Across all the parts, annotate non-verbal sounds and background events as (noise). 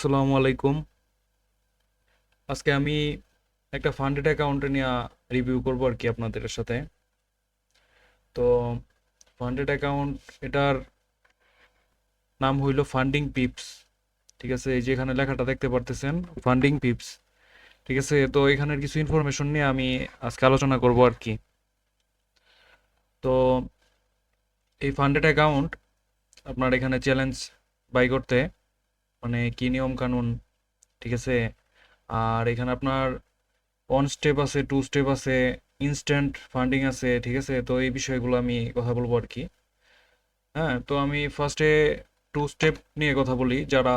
আসসালামু আলাইকুম। আজকে আমি একটা ফান্ডেড অ্যাকাউন্ট নিয়ে রিভিউ করব আর কি আপনাদের সাথে। তো ফান্ডেড অ্যাকাউন্ট এটার নাম হইল ফান্ডিং পিপস ঠিক আছে? এই যে এখানে লেখাটা দেখতে পারতেছেন ফান্ডিং পিপস ঠিক আছে? তো এখানের কিছু ইনফরমেশন নিয়ে আমি আজকে আলোচনা করব আর কি। তো এই ফান্ডেড অ্যাকাউন্ট আপনার এখানে চ্যালেঞ্জ বাই করতে মানে কি নিয়ম কানুন? ঠিক আছে? আর এখানে আপনার ওয়ান স্টেপ আছে টু স্টেপ আছে ইনস্ট্যান্ট ফান্ডিং আছে, ঠিক আছে? তো এই বিষয়গুলো আমি কথা বলব আর কি। হ্যাঁ তো আমি ফার্স্টে টু স্টেপ নিয়ে কথা বলি। যারা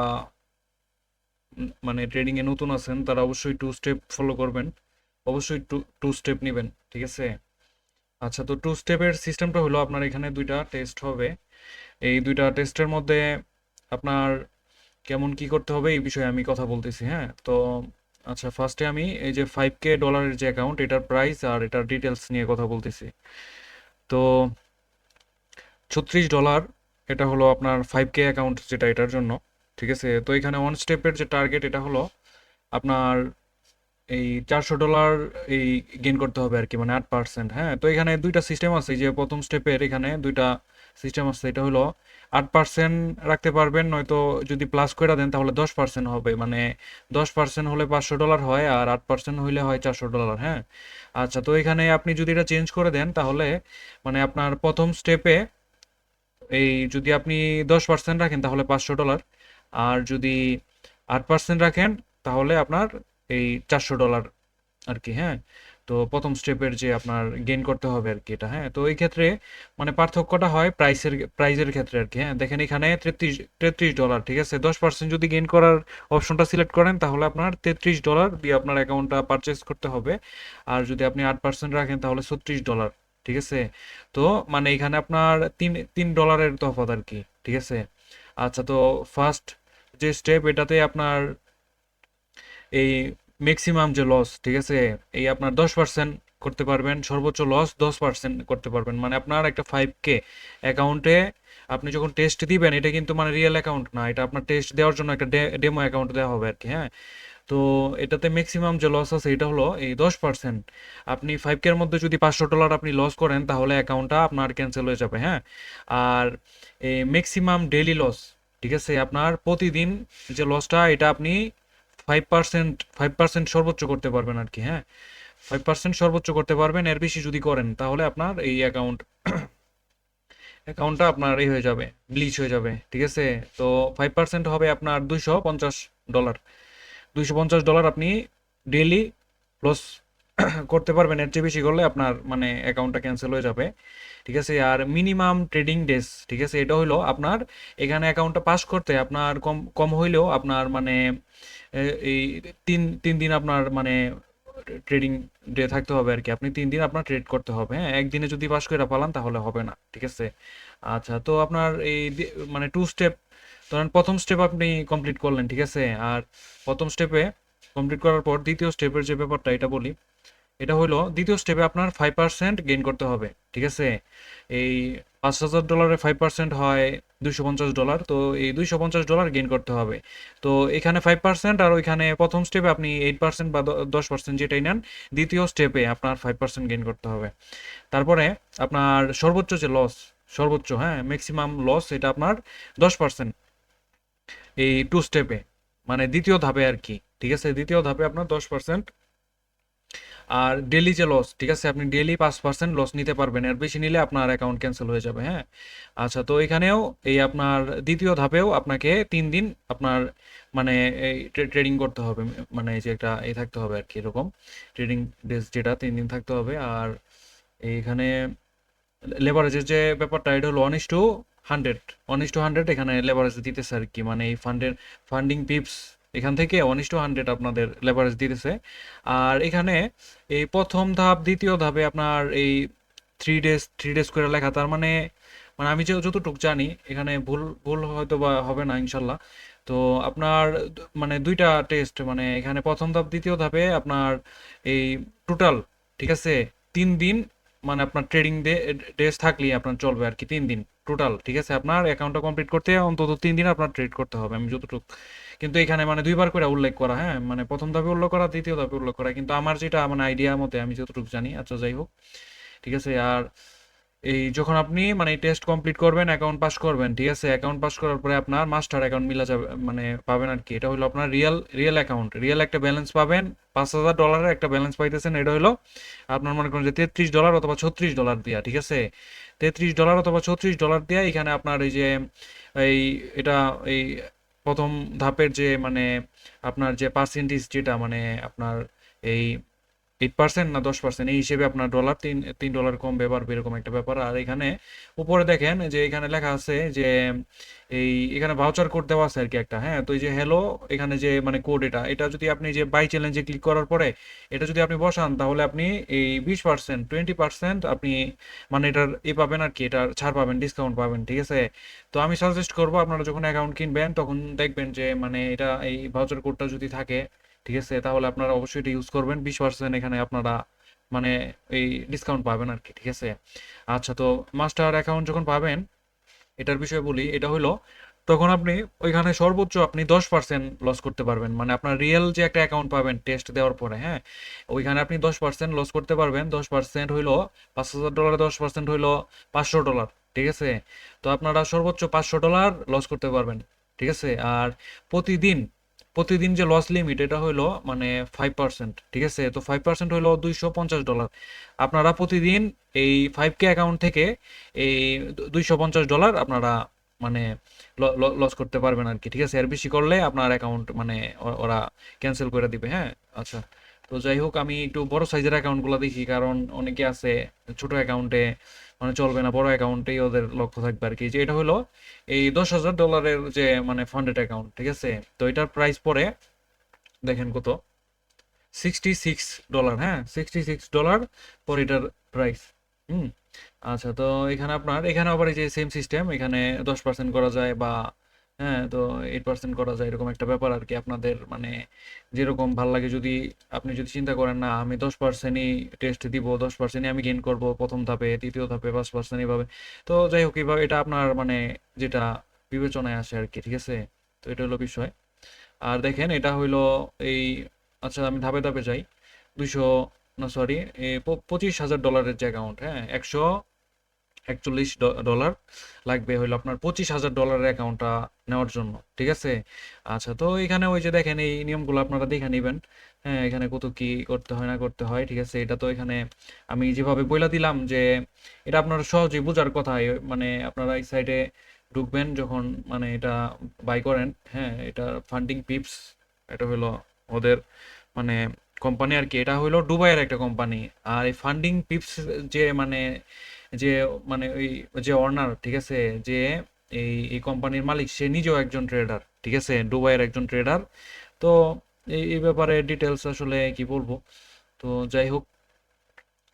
মানে ট্রেডিংয়ে নতুন আছেন, তারা অবশ্যই টু স্টেপ ফলো করবেন। অবশ্যই টু টু স্টেপ নেবেন, ঠিক আছে? আচ্ছা তো টু স্টেপের সিস্টেমটা হলো আপনার এখানে দুইটা টেস্ট হবে। এই দুইটা টেস্টের মধ্যে আপনার কেমন কি করতে হবে এই বিষয়ে আমি কথা বলতেছি হ্যাঁ? তো আচ্ছা ফার্স্টে আমি এই যে ফাইভ কে ডলারের যে অ্যাকাউন্ট এটার প্রাইস আর এটার ডিটেলস নিয়ে কথা বলতেছি। তো ছত্রিশ ডলার এটা হলো আপনার ফাইভ কে অ্যাকাউন্ট যেটা এটার জন্য, ঠিক আছে? তো এখানে ওয়ান স্টেপের যে টার্গেট এটা হলো আপনার এই চারশো ডলার এই গেইন করতে হবে আর কি মানে আট পার্সেন্ট হ্যাঁ? তো এখানে দুইটা সিস্টেম আছে যে প্রথম স্টেপের এখানে দুইটা সিস্টেম আছে, এটা হলো আট পার্সেন্ট রাখতে পারবেন, নয়তো যদি প্লাস করে দেন তাহলে দশ পার্সেন্ট হবে মানে দশ পার্সেন্ট হলে পাঁচশো ডলার হয় আর আট পার্সেন্ট হইলে হয় চারশো ডলার হ্যাঁ? আচ্ছা তো এখানে আপনি যদি এটা চেঞ্জ করে দেন তাহলে মানে আপনার প্রথম স্টেপে এই যদি আপনি দশ পার্সেন্ট রাখেন তাহলে পাঁচশো ডলার আর যদি আট পার্সেন্ট রাখেন তাহলে আপনার এই চারশো ডলার আর কি হ্যাঁ? তো প্রথম স্টেপের যে আপনার গেইন করতে হবে আর কি এটা হ্যাঁ? তো এই ক্ষেত্রে মানে পার্থক্যটা হয় প্রাইসের প্রাইজের ক্ষেত্রে আর কি হ্যাঁ? দেখেন এখানে তেত্রিশ তেত্রিশ ডলার ঠিক আছে? দশ পার্সেন্ট যদি গেইন করার অপশনটা সিলেক্ট করেন, তাহলে আপনার তেত্রিশ ডলার দিয়ে আপনার অ্যাকাউন্টটা পারচেস করতে হবে। আর যদি আপনি আট পার্সেন্ট রাখেন, তাহলে ছত্রিশ ডলার ঠিক আছে? তো মানে এখানে আপনার তিন তিন ডলারের তফাৎ আর কি, ঠিক আছে? আচ্ছা তো ফার্স্ট যে স্টেপ এটাতে আপনার এই ম্যাক্সিমাম যে লস ঠিক আছে? এই আপনার দশ পার্সেন্ট করতে পারবেন, সর্বোচ্চ লস দশ পার্সেন্ট করতে পারবেন। মানে আপনার একটা ফাইভ কে অ্যাকাউন্টে আপনি যখন টেস্ট দিবেন, এটা কিন্তু মানে রিয়েল অ্যাকাউন্ট না, এটা আপনার টেস্ট দেওয়ার জন্য একটা ডেমো অ্যাকাউন্ট দেওয়া হবে আর কি হ্যাঁ? তো এটাতে ম্যাক্সিমাম যে লস আছে, এটা হলো এই দশ পার্সেন্ট আপনি ফাইভ কের মধ্যে যদি পাঁচশো ডলার আপনি লস করেন, তাহলে অ্যাকাউন্টটা আপনার ক্যান্সেল হয়ে যাবে হ্যাঁ? আর এই ম্যাক্সিমাম ডেইলি লস ঠিক আছে? আপনার প্রতিদিন যে লসটা এটা আপনি ফাইভ পার্সেন্ট ফাইভ পার্সেন্ট সর্বোচ্চ করতে পারবেন আর কি হ্যাঁ? ফাইভ পার্সেন্ট সর্বোচ্চ করতে পারবেন, এর বেশি যদি করেন, তাহলে আপনার এই অ্যাকাউন্ট অ্যাকাউন্টটা আপনার এই হয়ে যাবে ব্লিচ হয়ে যাবে, ঠিক আছে? তো ফাইভ পার্সেন্ট হবে আপনার দুইশো পঞ্চাশ ডলার দুইশো পঞ্চাশ ডলার আপনি ডেইলি লস (coughs) করতে পারবেন, এর চেয়ে বেশি করলে আপনার মানে অ্যাকাউন্টটা ক্যান্সেল হয়ে যাবে, ঠিক আছে? আর মিনিমাম ট্রেডিং ডেস ঠিক আছে? এটা হইল আপনার এখানে অ্যাকাউন্টটা পাস করতে আপনার কম কম হইলেও আপনার মানে এই তিন তিন দিন আপনার মানে ট্রেডিং ডে থাকতে হবে আর কি। আপনি তিন দিন আপনার ট্রেড করতে হবে হ্যাঁ? একদিনে যদি পাস করে পালান তাহলে হবে না, ঠিক আছে? আচ্ছা তো আপনার এই মানে টু স্টেপ ধরেন প্রথম স্টেপ আপনি কমপ্লিট করলেন, ঠিক আছে? আর প্রথম স্টেপে কমপ্লিট করার পর দ্বিতীয় স্টেপের যে ব্যাপারটা, এটা বলি। এটা হলো দ্বিতীয় স্টেপে আপনার ফাইভ পার্সেন্ট গেইন করতে হবে, ঠিক আছে? এই পাঁচ হাজার ডলারে ফাইভ পার্সেন্ট হয় দুইশো পঞ্চাশ ডলার, তো এই দুইশো পঞ্চাশ ডলার গেইন করতে হবে। তো এখানে ফাইভ পার্সেন্ট আর ওইখানে প্রথম স্টেপে আপনি এইট পার্সেন্ট বা দশ পার্সেন্ট যেটাই নেন, দ্বিতীয় স্টেপে আপনার ফাইভ পার্সেন্ট গেইন করতে হবে। তারপরে আপনার সর্বোচ্চ যে লস সর্বোচ্চ হ্যাঁ ম্যাক্সিমাম লস এটা আপনার দশ পার্সেন্ট এই টু স্টেপে মানে দ্বিতীয় ধাপে আর কি, ঠিক আছে? দ্বিতীয় ধাপে আপনার দশ পার্সেন্ট আর ডেলি যে লস ঠিক আছে? আপনি ডেলি পাঁচ পার্সেন্ট লস নিতে পারবেন। এর বেশি নিলে আপনার অ্যাকাউন্ট ক্যান্সেল হয়ে যাবে হ্যাঁ? আচ্ছা তো এখানেও এই আপনার দ্বিতীয় ধাপেও আপনাকে তিন দিন আপনার মানে এই ট্রেডিং করতে হবে। মানে যে একটা এই থাকতে হবে আর কি, এরকম ট্রেডিং ডেস যেটা, তিন দিন থাকতে হবে। আর এইখানে লেবারেজের যে ব্যাপারটা, এটা হলো is to hundred is to hundred এখানে লেবারেজ দিতেছে আর কি। মানে এই ফান্ডের ফান্ডিং পিপস এখান থেকে ওয়ান ইস টু হান্ড্রেড আপনাদের লেবারেজ দিতেছে। আর এখানে এই প্রথম ধাপ, দ্বিতীয় ধাপে আপনার এই থ্রি ডেজ থ্রি ডেজ করে লেখা, তার মানে মানে আমি যে যতটুকু জানি, এখানে ভুল ভুল হয়তো বা হবে না, ইনশাল্লাহ। তো আপনার মানে দুইটা টেস্ট মানে এখানে প্রথম ধাপ, দ্বিতীয় ধাপে আপনার এই টোটাল ঠিক আছে, তিন দিন মানে আপনার ট্রেডিং ডে ডেজ থাকলেই আপনার চলবে আর কি তিন দিন টোটাল ঠিক আছে? আপনার অ্যাকাউন্টটা কমপ্লিট করতে অন্তত তিন দিন আপনার ট্রেড করতে হবে, আমি যতটুকু কিন্তু এখানে মানে দুইবার করে উল্লেখ করা হ্যাঁ? মানে প্রথম ধাপে উল্লেখ করা, দ্বিতীয় ধাপে উল্লেখ করা, কিন্তু আমার যেটা মানে আইডিয়া মতে আমি যতটুকু জানি আচ্ছা যাই হোক, ঠিক আছে? আর এই যখন আপনি মানে টেস্ট কমপ্লিট করবেন অ্যাকাউন্ট পাস করবেন, ঠিক আছে? অ্যাকাউন্ট পাস করার পরে আপনার মাস্টার অ্যাকাউন্ট মিলা যাবে মানে পাবেন আর কি। এটা হলো আপনার রিয়েল রিয়েল অ্যাকাউন্ট রিয়েল একটা ব্যালেন্স পাবেন, পাঁচ হাজার ডলারের একটা ব্যালেন্স পাইতেছেন। এটা হলো আপনার মনে করেন যে তেত্রিশ ডলার অথবা ছত্রিশ ডলার দিয়া, ঠিক আছে? তেত্রিশ ডলার অথবা ছত্রিশ ডলার দিয়া এখানে আপনার এই যে, এই এটা, এই প্রথম ধাপের যে মানে আপনার যে পার্সেন্টেজ যেটা মানে আপনার এই এইট পার্সেন্ট না দশ পার্সেন্ট এই হিসেবে আপনার ডলার তিন তিন ডলার কম ব্যবহার এরকম একটা ব্যাপার। আর এখানে উপরে দেখেন যে এখানে লেখা আছে যে এই এখানে ভাউচার কোড দেওয়া আছে আর কি একটা হ্যাঁ? তো এই যে হ্যালো এখানে যে মানে কোড এটা এটা যদি আপনি যে বাই চ্যালেঞ্জে ক্লিক করার পরে এটা যদি আপনি বসান, তাহলে আপনি এই বিশ পার্সেন্ট টোয়েন্টি পার্সেন্ট আপনি মানে এটার এ পাবেন আর কি এটার ছাড় পাবেন ডিসকাউন্ট পাবেন, ঠিক আছে? তো আমি সাজেস্ট করব আপনারা যখন অ্যাকাউন্ট কিনবেন, তখন দেখবেন যে মানে এটা এই ভাউচার কোডটা যদি থাকে ঠিক আছে? তাহলে আপনারা অবশ্যই এটা ইউজ করবেন। বিশ পার্সেন্ট এখানে আপনারা মানে এই ডিসকাউন্ট পাবেন আর কি ঠিক আছে? আচ্ছা তো মাস্টার অ্যাকাউন্ট যখন পাবেন, এটার বিষয়ে বলি, এটা হলো তখন আপনি ওইখানে সর্বোচ্চ আপনি দশ পার্সেন্ট লস করতে পারবেন। মানে আপনার রিয়েল যে একটা অ্যাকাউন্ট পাবেন টেস্ট দেওয়ার পরে হ্যাঁ? ওইখানে আপনি দশ পার্সেন্ট লস করতে পারবেন। দশ পার্সেন্ট হইল পাঁচ হাজার ডলারে দশ পার্সেন্ট হইল পাঁচশো ডলার ঠিক আছে? তো আপনারা সর্বোচ্চ পাঁচশো ডলার লস করতে পারবেন, ঠিক আছে? আর প্রতিদিন প্রতিদিন যে লস লিমিট এটা হলো মানে ফাইভ পার্সেন্ট ঠিক আছে? তো ফাইভ পার্সেন্ট হলো দুইশো পঞ্চাশ ডলার আপনারা প্রতিদিন এই ফাইভ কে অ্যাকাউন্ট থেকে এই দুইশো পঞ্চাশ ডলার আপনারা মানে লস করতে পারবেন আর কি ঠিক আছে? এর বেশি করলে আপনার অ্যাকাউন্ট মানে ওরা ক্যান্সেল করে দিবে হ্যাঁ? আচ্ছা তো যাই হোক, আমি একটু বড় সাইজের অ্যাকাউন্টগুলো দেখি, কারণ অনেকে আছে ছোট অ্যাকাউন্টে মানে চলবে না, বড় অ্যাকাউন্টেই ওদের লক্ষ্য থাকবে আর কি যে এটা হলো এই দশ হাজার ডলারের যে মানে ফান্ডেড অ্যাকাউন্ট ঠিক আছে? তো এটার প্রাইস পরে দেখেন কত? সিক্সটি সিক্স ডলার হ্যাঁ? সিক্সটি সিক্স ডলার পর এটার প্রাইস হুম? আচ্ছা তো এখানে আপনার, এখানে আবার এই যে সেম সিস্টেম এখানে দশ পার্সেন্ট করা যায় বা হ্যাঁ তো এইট পার্সেন্ট করা যায় এরকম একটা ব্যাপার আর কি আপনাদের। মানে যেরকম ভালো লাগে যদি আপনি যদি চিন্তা করেন, না, আমি দশ পার্সেন্টই টেস্ট দিব, দশ পার্সেন্টই আমি গেইন করব প্রথম ধাপে দ্বিতীয় ধাপে, পাঁচ পার্সেন্ট এইভাবে তো যাই হোক এইভাবে এটা আপনার মানে যেটা বিবেচনায় আসে আর কি, ঠিক আছে? তো এটা হলো বিষয়। আর দেখেন, এটা হইল এই আচ্ছা আমি ধাপে ধাপে যাই। দুইশো, না সরি পঁচিশ হাজার ডলারের যে অ্যাকাউন্ট হ্যাঁ একশো একচল্লিশ ডলার লাগবে হইল আপনার পঁচিশ হাজার ডলারের অ্যাকাউন্টটা নেওয়ার জন্য, ঠিক আছে? আচ্ছা তো এখানে ওই যে দেখেন, এই নিয়মগুলো আপনারা দেখে নেবেন। হ্যাঁ এখানে কত কি করতে হয়, না করতে হয়, ঠিক আছে? এটা তো এখানে আমি যেভাবে বইলা দিলাম যে এটা আপনারা সহজেই বোঝার কথা মানে আপনারা এই সাইডে ঢুকবেন যখন মানে এটা বাই করেন। হ্যাঁ এটা ফান্ডিং পিপস এটা হলো ওদের মানে কোম্পানি আর কি। এটা হলো দুবাইয়ের একটা কোম্পানি আর এই ফান্ডিং পিপস যে মানে যে মানে ওই যে অর্নার ঠিক আছে? যে এই এই কোম্পানির মালিক, সে নিজেও একজন ট্রেডার ঠিক আছে? দুবাইয়ের একজন ট্রেডার তো এই এই ব্যাপারে ডিটেলস আসলে কি বলব? তো যাই হোক,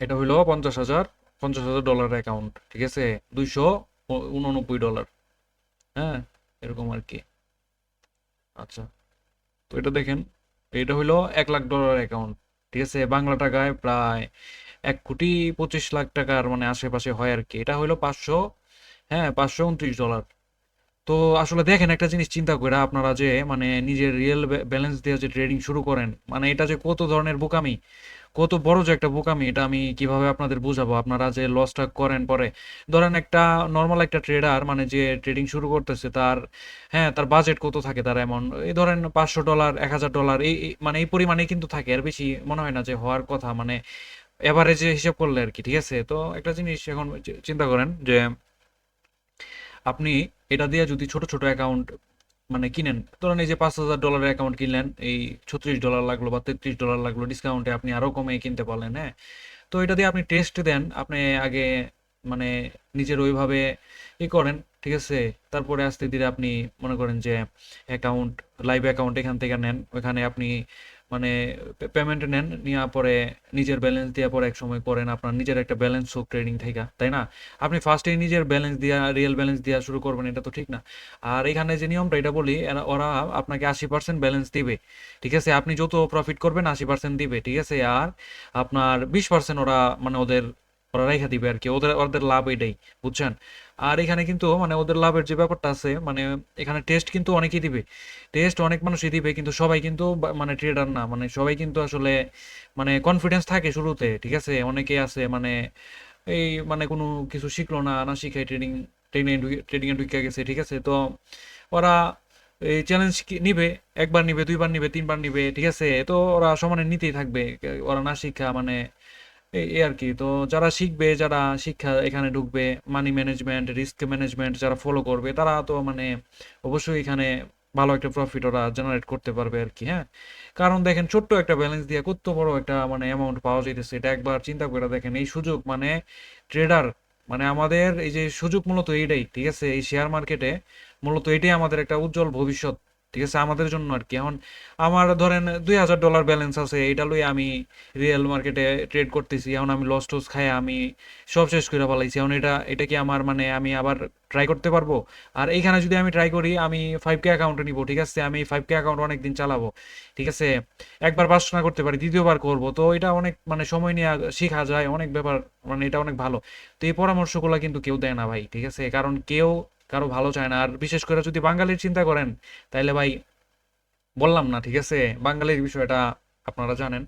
এটা হইল পঞ্চাশ হাজার পঞ্চাশ হাজার ডলার অ্যাকাউন্ট ঠিক আছে? দুইশো উননব্বই ডলার হ্যাঁ? এরকম আর কি। আচ্ছা তো এটা দেখেন, এটা হইল এক লাখ ডলার অ্যাকাউন্ট ঠিক আছে? বাংলা টাকায় প্রায় এক কোটি পঁচিশ লাখ টাকার মানে আশেপাশে হয় আর কি। এটা হইল পাঁচশো হ্যাঁ পাঁচশো উনত্রিশ ডলার তো আসলে দেখেন একটা জিনিস চিন্তা করে আপনারা যে মানে নিজের রিয়েল ব্যালেন্স দিয়ে যে ট্রেডিং শুরু করেন মানে এটা যে কত ধরনের বোকামি, কত বড় যে একটা বোকামি, এটা আমি কীভাবে আপনাদের বুঝাবো? আপনারা যে লসটা করেন পরে, ধরেন একটা নর্মাল একটা ট্রেডার মানে যে ট্রেডিং শুরু করতেছে, তার হ্যাঁ তার বাজেট কত থাকে তার এমন এই ধরেন পাঁচশো ডলার এক হাজার ডলার এই- মানে এই পরিমাণে কিন্তু থাকে আর বেশি মনে হয় না যে হওয়ার কথা। মানে এভারেজে হিসাব করলে আর কি, ঠিক আছে? তো একটা জিনিস এখন চিন্তা করেন যে আপনি এটা দিয়ে যদি ছোট ছোট অ্যাকাউন্ট মানে কিনেন, ধরেন এই যে পাঁচ হাজার ডলারের অ্যাকাউন্ট কিনলেন, এই ছত্রিশ ডলার লাগল বা তেত্রিশ ডলার লাগল ডিসকাউন্টে আপনি আরও কমে কিনতে পারলেন হ্যাঁ? তো এটা দিয়ে আপনি টেস্ট দেন, আপনি আগে মানে নিজের ওইভাবে ই করেন, ঠিক আছে? তারপরে আস্তে ধীরে আপনি মনে করেন যে অ্যাকাউন্ট লাইভ অ্যাকাউন্ট এখান থেকে নেন ওইখানে আপনি মানে পেমেন্ট নেন, নেওয়ার পরে নিজের ব্যালেন্স দেওয়ার পরে এক সময় করেন আপনার নিজের একটা ব্যালেন্স হোক ট্রেডিং থেকে, তাই না? আপনি ফার্স্টেই নিজের ব্যালেন্স দিয়া রিয়েল ব্যালেন্স দেওয়া শুরু করবেন, এটা তো ঠিক না। আর এখানে যে নিয়মটা, এটা বলি ওরা আপনাকে আশি পার্সেন্ট ব্যালেন্স দিবে, ঠিক আছে? আপনি যত প্রফিট করবেন, আশি পার্সেন্ট দিবে, ঠিক আছে? আর আপনার বিশ পার্সেন্ট ওরা মানে ওদের, ওরা রেখা দিবে আর কি, ওদের ওদের লাভ এটাই বুঝছেন? আর এখানে কিন্তু মানে ওদের লাভের যে ব্যাপারটা আছে মানে এখানে টেস্ট কিন্তু অনেকেই দিবে। টেস্ট অনেক মানুষই দিবে, কিন্তু সবাই কিন্তু মানে ট্রেডার না। মানে সবাই কিন্তু আসলে মানে কনফিডেন্স থাকে শুরুতে, ঠিক আছে? অনেকে আছে মানে এই মানে কোনো কিছু শিখলো না না শিখাই ট্রেডিং ট্রেডিং ট্রেডিং এ ঢুকে গেছে, ঠিক আছে? তো ওরা এই চ্যালেঞ্জ নিবে, একবার নিবে, দুইবার নিবে, তিনবার নিবে, ঠিক আছে? তো ওরা সমানে নিতেই থাকবে। ওরা না শিক্ষা মানে এই আর কি। তো যারা শিখবে, যারা শিক্ষা এখানে ঢুকবে মানি ম্যানেজমেন্ট রিস্ক ম্যানেজমেন্ট যারা ফলো করবে, তারা তো মানে অবশ্যই এখানে ভালো একটা প্রফিট ওরা জেনারেট করতে পারবে আর কি হ্যাঁ? কারণ দেখেন, ছোট্ট একটা ব্যালেন্স দিয়ে কত বড় একটা মানে অ্যামাউন্ট পাওয়া যাইতেছে। এটা একবার চিন্তা করে দেখেন, এই সুযোগ মানে ট্রেডার মানে আমাদের এই যে সুযোগ মূলত এইটাই, ঠিক আছে? এই শেয়ার মার্কেটে মূলত এটাই আমাদের একটা উজ্জ্বল ভবিষ্যৎ। ঠিক আছে? আমাদের জন্য আর কি এখন আমার ধরেন দুই হাজার ডলার ব্যালেন্স আছে এটা লই আমি রিয়েল মার্কেটে ট্রেড করতেছি। এখন আমি লস টস খাই আমি সব শেষ করে ফেলাইছি। এখন এটা এটা কি আমার মানে আমি আবার ট্রাই করতে পারব? আর এইখানে যদি আমি ট্রাই করি, আমি ফাইভ কে অ্যাকাউন্টে নিব, ঠিক আছে? আমি ফাইভ কে অ্যাকাউন্ট অনেক দিন চালাবো, ঠিক আছে? একবার পাস না করতে পারি, দ্বিতীয়বার করব। তো এটা অনেক মানে সময় নিয়ে শেখা যায়, অনেক ব্যাপার মানে এটা অনেক ভালো। তো এই পরামর্শগুলো কিন্তু কেউ দেয় না ভাই, ঠিক আছে? কারণ কেউ কারও ভালো চায় না। আর বিশেষ করে যদি বাঙালির চিন্তা করেন, তাইলে ভাই, বললাম না, ঠিক আছে? বাঙালির বিষয়টা আপনারা জানেন।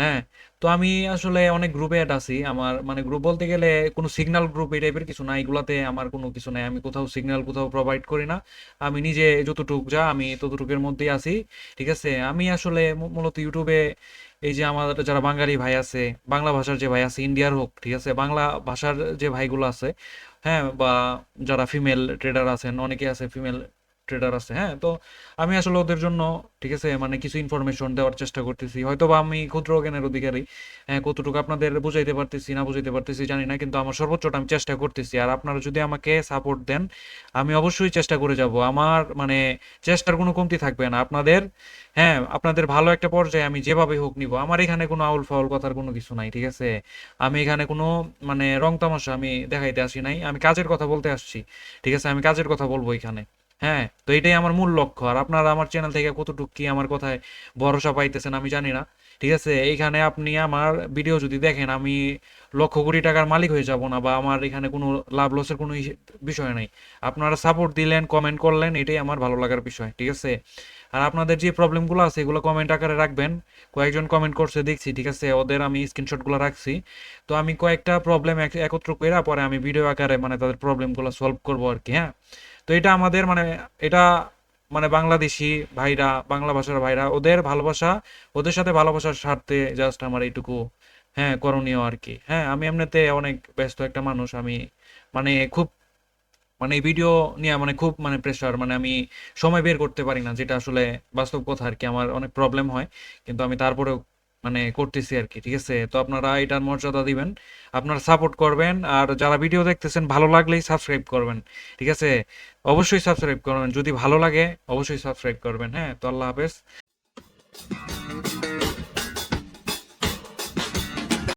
হ্যাঁ তো আমি আসলে অনেক গ্রুপে অ্যাড আছি। আমার মানে গ্রুপ বলতে গেলে কোনো সিগন্যাল গ্রুপ এই টাইপের কিছু না। এগুলাতে আমার কোনো কিছু নাই। আমি কোথাও সিগন্যাল কোথাও প্রোভাইড করি না। আমি নিজে যতটুক যা, আমি ততটুকের মধ্যেই আছি, ঠিক আছে? আমি আসলে মূলত ইউটিউবে এই যে আমার যারা বাঙালি ভাই আছে, বাংলা ভাষার যে ভাই আছে ইন্ডিয়ার হোক, ঠিক আছে? বাংলা ভাষার যে ভাইগুলো আছে হ্যাঁ বা যারা ফিমেল ট্রেডার আছেন অনেকে আছে ফিমেল ট্রেডার আছে হ্যাঁ? তো আমি আসলে ওদের জন্য, ঠিক আছে মানে কিছু ইনফরমেশন দেওয়ার চেষ্টা করতেছি। হয়তো বা আমি ক্ষুদ্র জ্ঞানের অধিকারী হ্যাঁ কতটুকু আপনাদের বুঝাইতে পারতেছি, না বুঝাইতে পারতেছি জানি না, কিন্তু আমার সর্বোচ্চটা আমি চেষ্টা করতেছি। আর আপনারা যদি আমাকে সাপোর্ট দেন, আমি অবশ্যই চেষ্টা করে যাব। আমার মানে চেষ্টার কোনো কমতি থাকবে না। আপনাদের হ্যাঁ আপনাদের ভালো একটা পর্যায়ে আমি যেভাবে হোক নিব। আমার এখানে কোনো আউল ফাউল কথার কোনো কিছু নাই, ঠিক আছে? আমি এখানে কোনো মানে রং তামাশা আমি দেখাইতে আসি নাই। আমি কাজের কথা বলতে আসছি, ঠিক আছে? আমি কাজের কথা বলব এখানে। হ্যাঁ তো এটাই আমার মূল লক্ষ্য। আর আপনারা আমার চ্যানেল থেকে কতটুকু কি আমার কথায় ভরসা পাইতেছেন আমি জানি না। ঠিক আছে? এইখানে আপনি আমার ভিডিও যদি দেখেন, আমি লক্ষ কোটি টাকার মালিক হয়ে যাব না বা আমার এখানে কোনো লাভ লসের কোনো বিষয় নাই। আপনারা সাপোর্ট দিলেন কমেন্ট করলেন, এটাই আমার ভালো লাগার বিষয়, ঠিক আছে? আর আপনাদের যে প্রবলেমগুলো আছে, এগুলো কমেন্ট আকারে রাখবেন। কয়েকজন কমেন্ট করছে, দেখছি, ঠিক আছে? ওদের আমি স্ক্রিনশটগুলো রাখছি। তো আমি কয়েকটা প্রবলেম একত্র করে পরে আমি ভিডিও আকারে মানে তাদের প্রবলেমগুলো সলভ করব আর কি হ্যাঁ? তো এটা আমাদের মানে এটা মানে বাংলাদেশি ভাইরা, বাংলা ভাষার ভাইরা, ওদের ভালোবাসা, ওদের সাথে ভালোবাসার স্বার্থে জাস্ট আমার এইটুকু হ্যাঁ করণীয় আর কি। হ্যাঁ আমি এমনিতে অনেক ব্যস্ত একটা মানুষ, আমি মানে খুব মানে এই ভিডিও নিয়ে মানে খুব মানে প্রেশার মানে আমি সময় বের করতে পারি না, যেটা আসলে বাস্তব কথা আর কি, আমার অনেক প্রবলেম হয়, কিন্তু আমি তারপরেও মানে করতেছি আর কি, ঠিক আছে? তো আপনারা এটার মর্যাদা দিবেন, আপনারা সাপোর্ট করবেন, আর যারা ভিডিও দেখতেছেন, ভালো লাগলেই সাবস্ক্রাইব করবেন, ঠিক আছে? অবশ্যই সাবস্ক্রাইব করবেন, যদি ভালো লাগে, অবশ্যই সাবস্ক্রাইব করবেন হ্যাঁ? তো আল্লাহ হাফেজ।